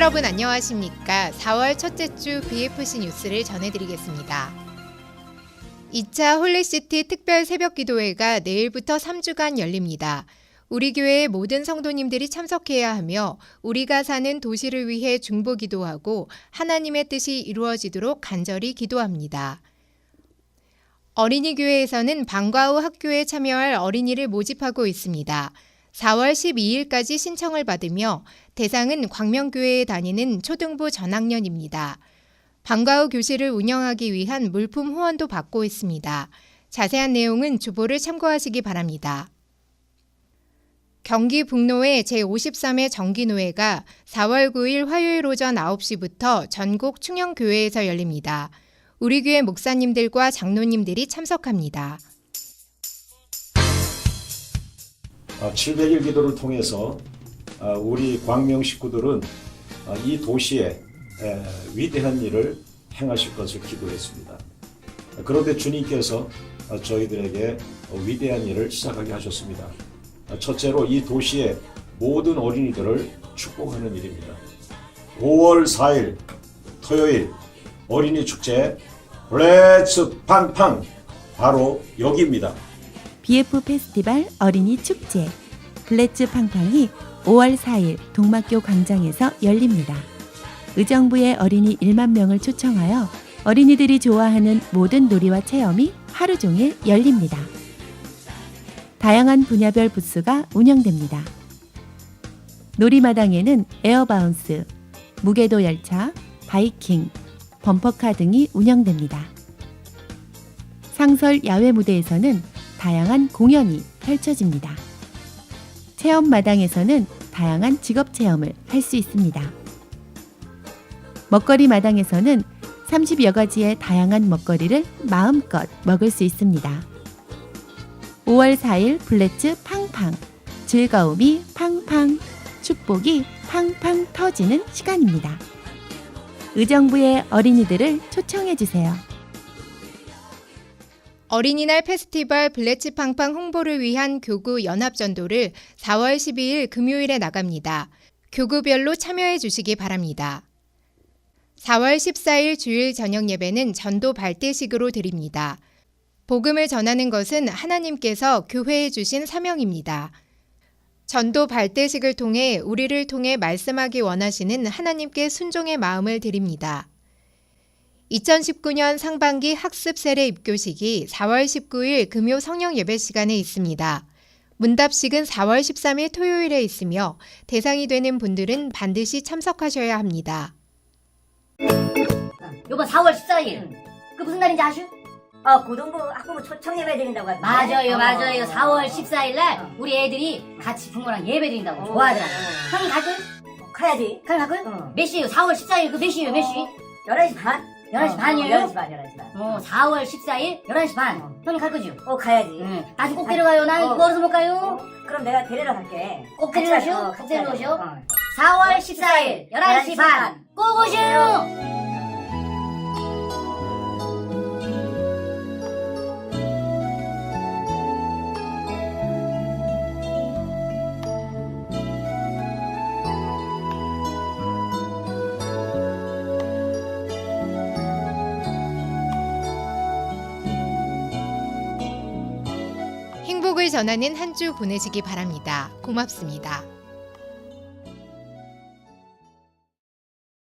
여러분 안녕하십니까? 4월 첫째 주 BFC 뉴스를 전해드리겠습니다. 2차 홀리시티 특별 새벽 기도회가 내일부터 3주간 열립니다. 우리 교회의 모든 성도님들이 참석해야 하며 우리가 사는 도시를 위해 중보 기도하고 하나님의 뜻이 이루어지도록 간절히 기도합니다. 어린이 교회에서는 방과 후 학교에 참여할 어린이를 모집하고 있습니다. 4월 12일까지 신청을 받으며 대상은 광명교회에 다니는 초등부 전학년입니다. 방과 후 교실을 운영하기 위한 물품 후원도 받고 있습니다. 자세한 내용은 주보를 참고하시기 바랍니다. 경기 북로의 제53회 정기노회가 4월 9일 화요일 오전 9시부터 전국 충영교회에서 열립니다. 우리 교회 목사님들과 장로님들이 참석합니다. 700일 기도를 통해서 아, 우리 광명 식구들은 아, 이 도시에 에, 위대한 일을 행하실 것을 기도했습니다. 그런데 주님께서 아, 저희들에게 위대한 일을 시작하게 하셨습니다. 아, 첫째로 이 도시의 모든 어린이들을 축복하는 일입니다. 5월 4일 토요일 어린이 축제 블레츠 팡팡 바로 여기입니다. BF 페스티벌 어린이 축제 블레츠 팡팡이 5월 4일 동막교 광장에서 열립니다. 의정부의 어린이 1만 명을 초청하여 어린이들이 좋아하는 모든 놀이와 체험이 하루 종일 열립니다. 다양한 분야별 부스가 운영됩니다. 놀이마당에는 에어바운스, 무게도 열차, 바이킹, 범퍼카 등이 운영됩니다. 상설 야외 무대에서는 다양한 공연이 펼쳐집니다. 체험 마당에서는 다양한 직업 체험을 할 수 있습니다. 먹거리 마당에서는 30여 가지의 다양한 먹거리를 마음껏 먹을 수 있습니다. 5월 4일 블레츠 팡팡 즐거움이 팡팡 축복이 팡팡 터지는 시간입니다. 의정부의 어린이들을 초청해 주세요. 어린이날 페스티벌 블레츠팡팡 홍보를 위한 교구 연합전도를 4월 12일 금요일에 나갑니다. 교구별로 참여해 주시기 바랍니다. 4월 14일 주일 저녁 예배는 전도 발대식으로 드립니다. 복음을 전하는 것은 하나님께서 교회에 주신 사명입니다. 전도 발대식을 통해 우리를 통해 말씀하기 원하시는 하나님께 순종의 마음을 드립니다. 2019년 상반기 학습 세례 입교식이 4월 19일 금요 성령 예배 시간에 있습니다. 문답식은 4월 13일 토요일에 있으며 대상이 되는 분들은 반드시 참석하셔야 합니다. 요번 4월 14일 그 무슨 날인지 아슈? 아 고등부 학부모 초청 예배 드린다고 하던데 맞아요 어. 맞아요 4월 14일 날 어. 우리 애들이 같이 부모랑 예배 드린다고 어. 좋아하더라 형이 갈걸? 가야지 가요 갈걸? 어. 몇 시에요? 4월 14일 그 몇 시에요 몇 시? 11시 반 11시 어, 반이에요? 11시 반 11시 반 어 4월 14일 11시 반 어. 형이 갈 거죠? 어, 가야지 응 아직 꼭 데려가요 난 어. 멀어서 못 가요 어, 그럼 내가 데리러 갈게 꼭 같이 데려오시오? 가- 어, 꼭 같이 가자. 데려오시오? 어. 4월 14일 11시 반 꼭 오시오 행복을 전하는 한 주 보내시기 바랍니다. 고맙습니다.